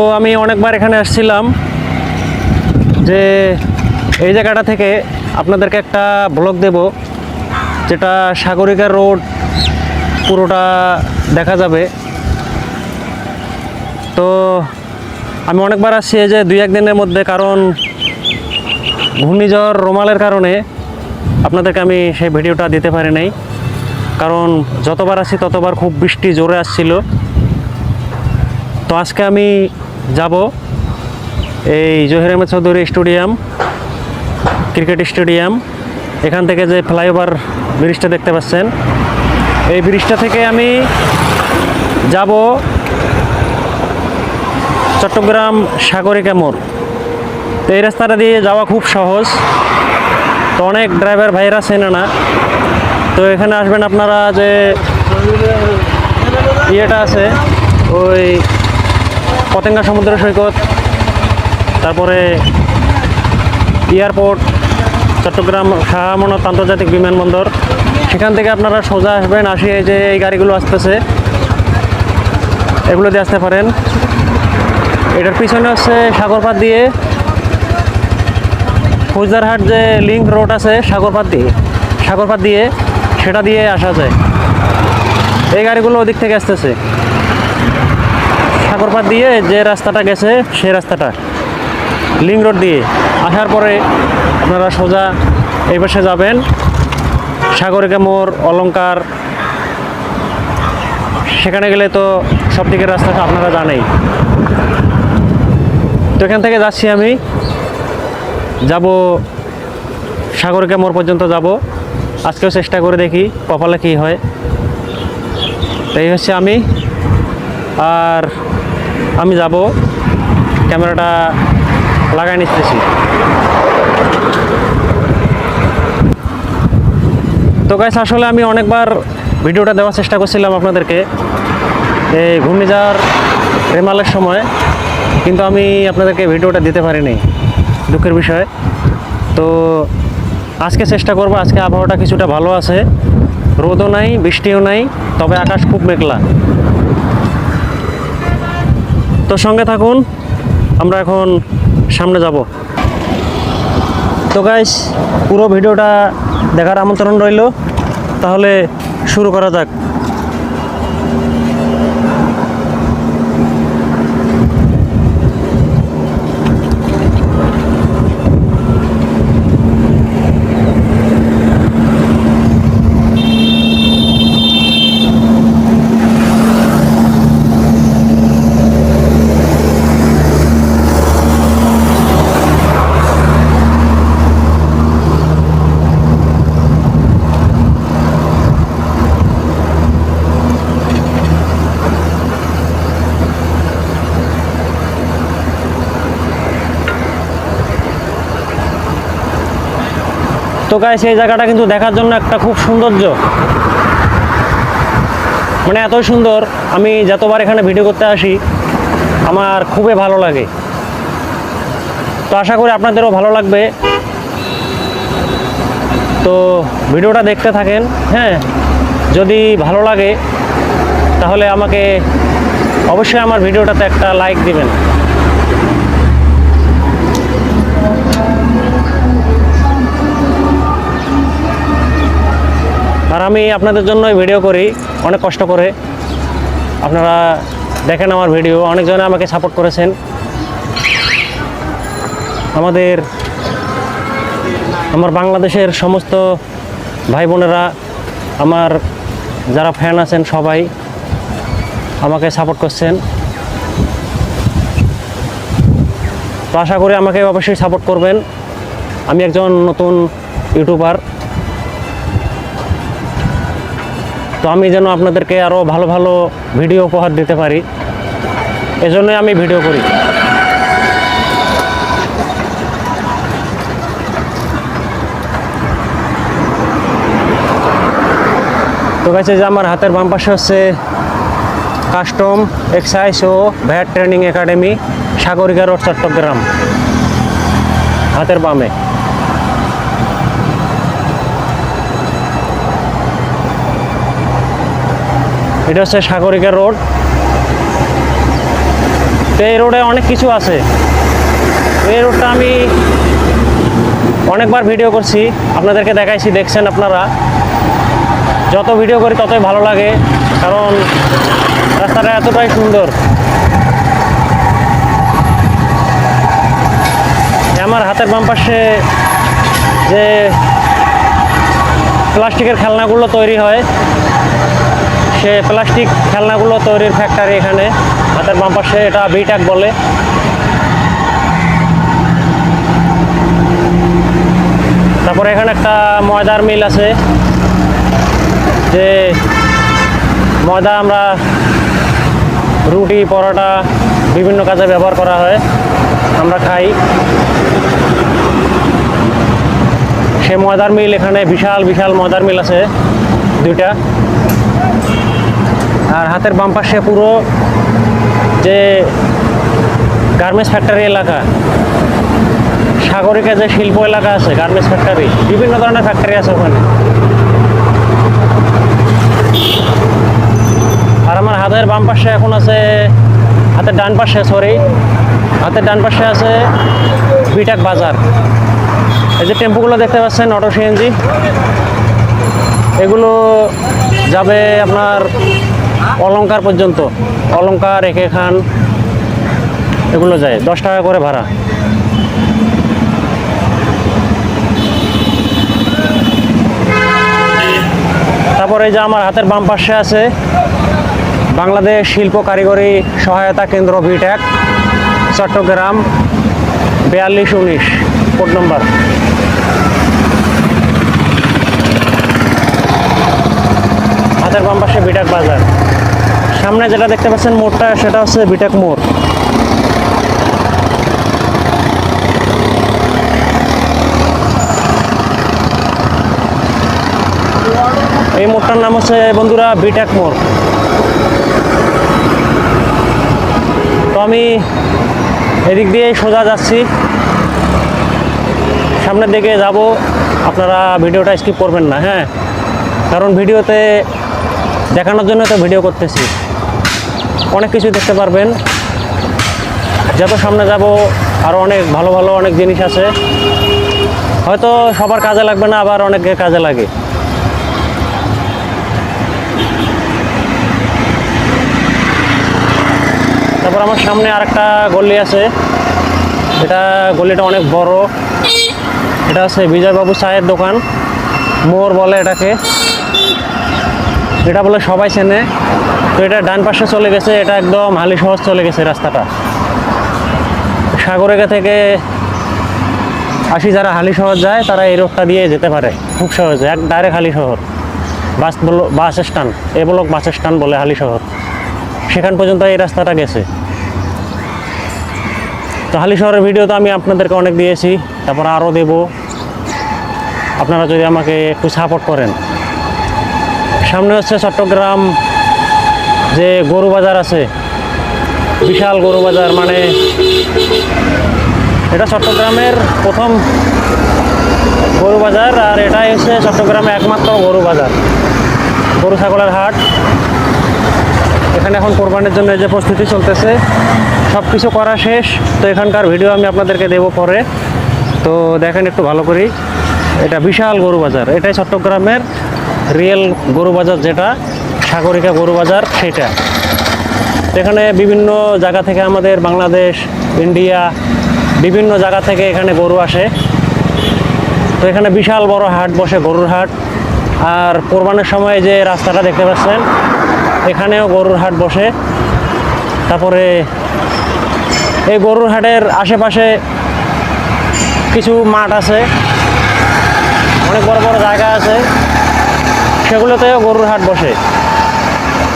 তো আমি অনেকবার এখানে আসছিলাম যে এই জায়গাটা থেকে আপনাদেরকে একটা ব্লগ দেব, যেটা সাগরিকা রোড পুরোটা দেখা যাবে। তো আমি অনেকবার আসছি এই যে দুই একদিনের মধ্যে, কারণ ঘূর্ণিঝড় রোমালের কারণে আপনাদেরকে আমি সেই ভিডিওটা দিতে পারি নাই। কারণ যতবার আসি ততবার খুব বৃষ্টি জোরে আসছিল। তো আজকে আমি যাব এই Zahir Ahmed Chowdhury stadium, cricket stadium. এখান থেকে যে ফ্লাইওভার ব্রিজটা দেখতে পাচ্ছেন, এই ব্রিজটা থেকে আমি যাব চট্টগ্রাম সাগরিকা মোড়। তো এই রাস্তাটা দিয়ে যাওয়া খুব সহজ। তো অনেক ড্রাইভার ভাইরা চেনে না। তো এখানে আসবেন আপনারা যে ইয়েটা আছে, ওই পতেঙ্গা সমুদ্র সৈকত, তারপরে এয়ারপোর্ট, চট্টগ্রাম শাহ আমানত আন্তর্জাতিক বিমানবন্দর। সেখান থেকে আপনারা সোজা আসবেন আসি যে এই গাড়িগুলো আসতেছে। এগুলো দিয়ে আসতে পারেন। এটার পিছনে হচ্ছে সাগরপাত দিয়ে। ফৌজদারহাট যে লিঙ্ক রোড আছে, সাগরপাত দিয়ে সাগরপাত দিয়ে, সেটা দিয়ে আসা যায়। এই গাড়িগুলো ওদিক থেকে আসতেছে। সাগরপাত দিয়ে যে রাস্তাটা গেছে, সেই রাস্তাটা। লিঙ্ক রোড দিয়ে। আসার পরে আপনারা সোজা এই পাশে যাবেন। সাগরিকা মোড়, অলংকার। সেখানে গেলে তো সব দিকের রাস্তাটা আপনারা জানেই। তো এখান থেকে যাচ্ছি আমি। যাব সাগরিকা মোড় পর্যন্ত যাব। আজকেও চেষ্টা করে দেখি কপালে কী হয়। তো এই হচ্ছে আমি। আর আমি যাব, ক্যামেরাটা লাগাই নিতেছি। তো গাইস আসলে আমি অনেকবার ভিডিওটা দেওয়ার চেষ্টা করছিলাম আপনাদেরকে। এই ঘূর্ণিঝড় রেমালের সময়, কিন্তু আমি আপনাদেরকে ভিডিওটা দিতে পারিনি দুঃখের বিষয়। তো আজকে চেষ্টা করব, আজকে আবহাওয়াটা কিছুটা ভালো আছে। রোদও নাই, বৃষ্টিও নাই, তবে আকাশ খুব মেঘলা। তো সঙ্গে থাকুন, আমরা এখন সামনে যাব। তো গাইস পুরো ভিডিওটা দেখার আমন্ত্রণ রইল। তাহলে শুরু করা যাক। তো গাইস এই জায়গাটা কিন্তু দেখার জন্য একটা খুব সৌন্দর্য। মানে এত সুন্দর, আমি যতবার এখানে ভিডিও করতে আসি, আমার খুবই ভালো লাগে। তো আশা করি আপনাদেরও ভালো লাগবে। তো ভিডিওটা দেখতে থাকেন হ্যাঁ? যদি ভালো লাগে, তাহলে আমাকে অবশ্যই আমার ভিডিওটাতে একটা লাইক দিবেন। আমি আপনাদের জন্য ভিডিও করি। অনেক কষ্ট করে। আপনারা দেখেন আমার ভিডিও অনেকজনে আমাকে সাপোর্ট করেছেন। আমাদের, আমার বাংলাদেশের সমস্ত ভাই বোনেরা, আমার যারা ফ্যান আছেন সবাই আমাকে সাপোর্ট করছেন। তো আশা করি আমাকে অবশ্যই সাপোর্ট করবেন। আমি একজন নতুন ইউটিউবার তো আমি যেন আপনাদেরকে আরও ভালো ভালো ভিডিও উপহার দিতে পারি, এজন্যই আমি ভিডিও করি। তো গেছে যে আমার হাতের বাম পাশে হচ্ছে কাস্টম এক্সাইজ ও VAT training academy Sagarika road, Chattogram. হাতের বামে। এটা হচ্ছে সাগরিকা রোড। তো এই রোডে অনেক কিছু আছে। এই রোডটা আমি অনেকবার ভিডিও করছি। আপনাদেরকে দেখাইছি, দেখছেন আপনারা? যত ভিডিও করি ততই ভালো লাগে, কারণ রাস্তাটা এতটাই সুন্দর। আমার হাতের বাম পাশে যে প্লাস্টিকের খেলনাগুলো তৈরি হয় সে প্লাস্টিক খেলনাগুলো তৈরির ফ্যাক্টরি এখানে, হাতের বাম পাশে এটা বিটাক বলে। তারপরে এখানে একটা ময়দার মিল আছে, যে ময়দা আমরা রুটি, পরোটা বিভিন্ন কাজে ব্যবহার করা হয়, আমরা খাই। সে ময়দার মিল এখানে বিশাল বিশাল ময়দার মিল আছে দুইটা। হাতের বাম পাশে পুরো যে গার্মেন্টস ফ্যাক্টরি এলাকা, সাগরিকা যে শিল্প এলাকা আছে গার্মেন্টস ফ্যাক্টরি বিভিন্ন ধরনের ফ্যাক্টরি আছে ওখানে। আর আমার হাতের বাম পাশে এখন আছে, হাতের ডান পাশে সরি হাতের ডান পাশে আছে বিটাক বাজার। এই যে টেম্পুগুলো দেখতে পাচ্ছেন অটো সিএনজি এগুলো যাবে আপনার অলংকার পর্যন্ত। অলঙ্কার একে খান, এগুলো যায়। দশ টাকা করে ভাড়া। তারপরে যে আমার হাতের বাম পাশে আছে বাংলাদেশ শিল্প কারিগরি সহায়তা কেন্দ্র বিট্যাক চট্টগ্রাম, বিয়াল্লিশ উনিশ, কোড নম্বর। হাতের বাম পাশে বিটাক বাজার। সামনে যেটা দেখতে পাচ্ছেন মোড়টা, সেটা হচ্ছে বিটাক মোড়। এই মোড়টার নাম হচ্ছে, বন্ধুরা, বিটাক মোড়। তো আমি এদিক দিয়ে সোজা যাচ্ছি। সামনের দিকে যাব। আপনারা ভিডিওটা স্কিপ করবেন না হ্যাঁ? কারণ ভিডিওতে দেখানোর জন্য তো ভিডিও করতেছি। অনেক কিছু দেখতে পারবেন। যত সামনে যাব আরও অনেক ভালো ভালো অনেক জিনিস আছে। হয়তো সবার কাজে লাগবে না, আবার অনেকের কাজে লাগে। তারপর আমার সামনে আরেকটা গলি আছে। এটা গলিটা অনেক বড়। এটা হচ্ছে বিজয়বাবু চায়ের দোকান। মোর বলে এটাকে। এটা বলে সবাই চেনে। তো এটা ডান পাশে চলে গেছে, এটা একদম হালি সহজ চলে গেছে রাস্তাটা। সাগরেগা থেকে আসি যারা হালি শহর যায়, তারা এই রোডটা দিয়ে যেতে পারে, খুব সহজে, এক direct Halishahar. Bus bus stand A block bus stand বলে হালি শহর। সেখান পর্যন্ত এই রাস্তাটা গেছে। তো হালি শহরের ভিডিও তো আমি আপনাদেরকে অনেক দিয়েছি, তারপর আরও দেব। আপনারা যদি আমাকে একটু সাপোর্ট করেন। সামনে হচ্ছে চট্টগ্রাম যে গরু বাজার আছে, বিশাল গরু বাজার মানে এটা চট্টগ্রামের প্রথম গরু বাজার আর এটাই হচ্ছে চট্টগ্রামে একমাত্র গরু বাজার, গরু ছাগলের হাট। এখানে এখন কোরবানির জন্য যে প্রস্তুতি চলতেছে সব কিছু করা শেষ, তো এখানকার ভিডিও আমি আপনাদেরকে দেব পরে। তো দেখেন একটু ভালো করি এটা বিশাল গরু বাজার, এটাই চট্টগ্রামের রিয়েল গরু বাজার যেটা, সাগরিকা গরু বাজার সেটা এখানে বিভিন্ন জায়গা থেকে আমাদের বাংলাদেশ, ইন্ডিয়া, বিভিন্ন জায়গা থেকে এখানে গরু আসে। তো এখানে বিশাল বড় হাট বসে গরুর হাট। আর কোরবানের সময় যে রাস্তাটা দেখতে পাচ্ছেন, এখানেও গরুর হাট বসে। তারপরে এই গরুর হাটের আশেপাশে কিছু মাঠ আছে। অনেক বড় বড় জায়গা আছে। সেগুলোতেও গরুর হাট বসে।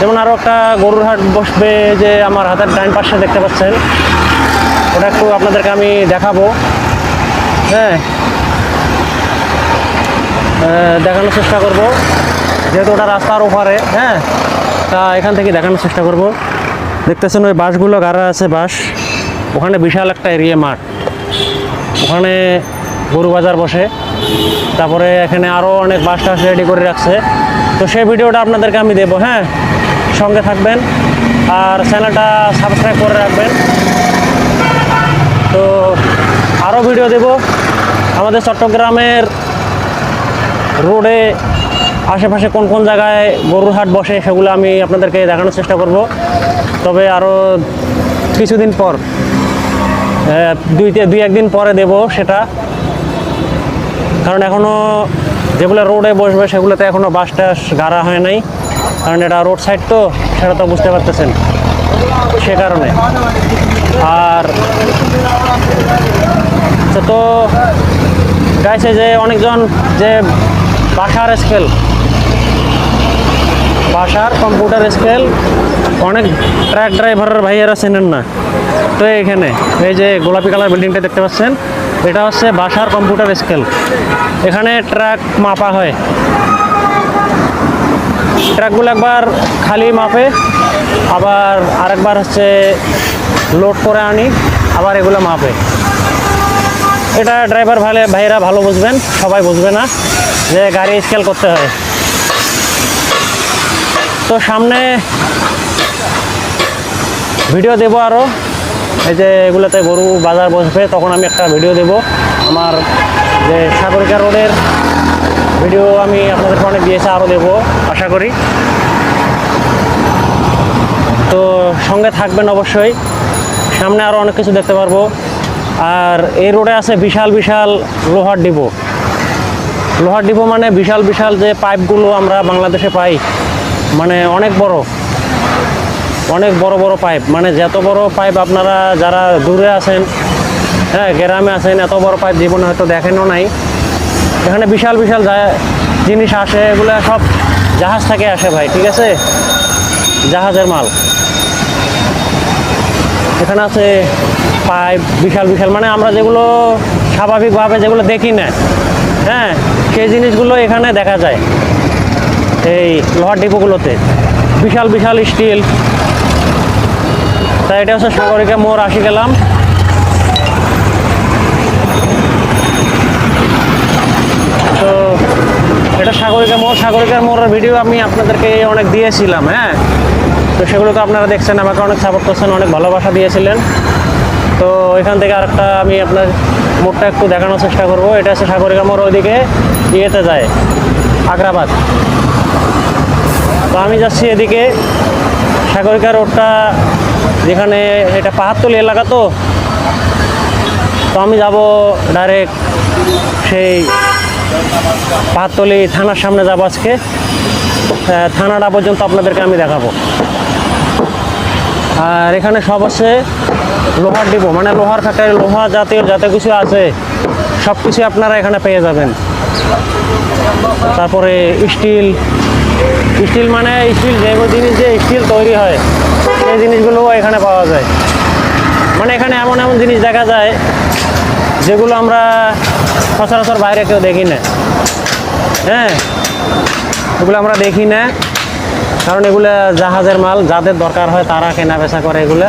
যেমন আরও একটা গরুর হাট বসবে যে আমার হাতের ডাইন পাশে দেখতে পাচ্ছেন। ওটা একটু আপনাদেরকে আমি দেখাবো। হ্যাঁ। দেখানোর চেষ্টা করব। যেহেতু ওটা রাস্তার ওপারে হ্যাঁ তা এখান থেকে দেখানোর চেষ্টা করব। দেখতেছেন ওই বাসগুলো গাড়া আছে বাস ওখানে বিশাল একটা এরিয়া মাঠ। ওখানে গরু বাজার বসে। তারপরে এখানে আরও অনেক বাস টাস রেডি করে রাখছে। তো সেই ভিডিওটা আপনাদেরকে আমি দেবো হ্যাঁ? সঙ্গে থাকবেন আর চ্যানেলটা সাবস্ক্রাইব করে রাখবেন। তো আরও ভিডিও দেব। আমাদের চট্টগ্রামের রোডে আশেপাশে কোন কোন জায়গায় গরুর হাট বসে সেগুলো আমি আপনাদেরকে দেখানোর চেষ্টা করব। তবে আরও কিছুদিন পর দুই দুই একদিন পরে দেব সেটা। কারণ এখনও যেগুলো রোডে বসবে সেগুলোতে এখনও বাস টাস গাড়া হয় নাই। কারণ এটা রোড সাইড তো, সেটা তো বুঝতে পারতেছেন সে কারণে। আর তো তো গাইছে যে অনেকজন যে বাসার স্কেল বাসার কম্পিউটার স্কেল অনেক ট্রাক ড্রাইভারের ভাইয়েরা চেনেন না। তো এখানে, এই যে গোলাপি কালার বিল্ডিংটা দেখতে পাচ্ছেন। এটা হচ্ছে বাসার কম্পিউটার স্কেল এখানে ট্রাক মাপা হয়। ট্রাকগুলো একবার খালি মাপে, আবার আরেকবার হচ্ছে লোড করে আনি, আবার এগুলো মাপে। এটা ড্রাইভার ভালো, ভাইয়েরা ভালো বুঝবেন, সবাই বুঝবে না যে গাড়ি স্কেল করতে হয়। তো সামনে ভিডিও দেবো আরও এই যে এগুলোতে গরু বাজার বসবে, তখন আমি একটা ভিডিও দেব। আমার যে সাগরিকা রোডের ভিডিও আমি আপনাদের অনেক দিয়েছি আরও দেবো, আশা করি। তো সঙ্গে থাকবেন অবশ্যই। সামনে আরও অনেক কিছু দেখতে পারব। আর এই রোডে আছে বিশাল বিশাল লোহার ডিপো। লোহার ডিপো মানে বিশাল বিশাল যে পাইপগুলো আমরা বাংলাদেশে পাই মানে অনেক বড়। অনেক বড় বড় পাইপ। মানে যত বড় পাইপ আপনারা যারা দূরে আছেন হ্যাঁ গ্রামে আছেন, এত বড় পাইপ জীবনে হয়তো দেখেনও নাই। এখানে বিশাল বিশাল জিনিস আসে, এগুলো সব জাহাজ থেকে আসে ভাই, ঠিক আছে? জাহাজের মাল। এখানে আছে পাইপ, বিশাল বিশাল। মানে আমরা যেগুলো স্বাভাবিকভাবে যেগুলো দেখি না হ্যাঁ সেই জিনিসগুলো এখানে দেখা যায়। এই লোহার ডিপোগুলোতে। বিশাল বিশাল স্টিল তাই এটা হচ্ছে সাগরিকা মোড় আসি গেলাম। তো এটা সাগরিকা মোড়, সাগরিকার মোড়ের ভিডিও আমি আপনাদেরকে অনেক দিয়েছিলাম হ্যাঁ? তো সেগুলো তো আপনারা দেখছেন, আমাকে অনেক সাপোর্ট করছেন, অনেক ভালোবাসা দিয়েছিলেন। তো এখান থেকে আরেকটা আমি আপনার মোড়টা একটু দেখানোর চেষ্টা করব। এটা হচ্ছে সাগরিকা মোড় ওইদিকে ইয়েতে যায়, আগ্রাবাদ। তো আমি যাচ্ছি এদিকে। সাগরিকা রোডটা যেখানে এটা পাহাড়তলি এলাকা তো তো আমি যাব ডাইরেক্ট সেই পাহাড়তলি থানার সামনে যাব আজকে। থানাটা পর্যন্ত আপনাদেরকে আমি দেখাবো। আর এখানে সব আছে লোহার ডিপো মানে লোহার ফ্যাক্টরি লোহা জাতীয় যাতে কিছু আছে সব কিছু আপনারা এখানে পেয়ে যাবেন। তারপরে স্টিল স্টিল মানে স্টিল যে জিনিস যে স্টিল তৈরি হয়। সেই জিনিসগুলোও এখানে পাওয়া যায়। মানে এখানে এমন এমন জিনিস দেখা যায়, যেগুলো আমরা সচরাচর বাইরে কেউ দেখি না। হ্যাঁ এগুলো আমরা দেখি না। কারণ এগুলো জাহাজের মাল, যাদের দরকার হয় তারা কেনা বেচা করে এগুলো।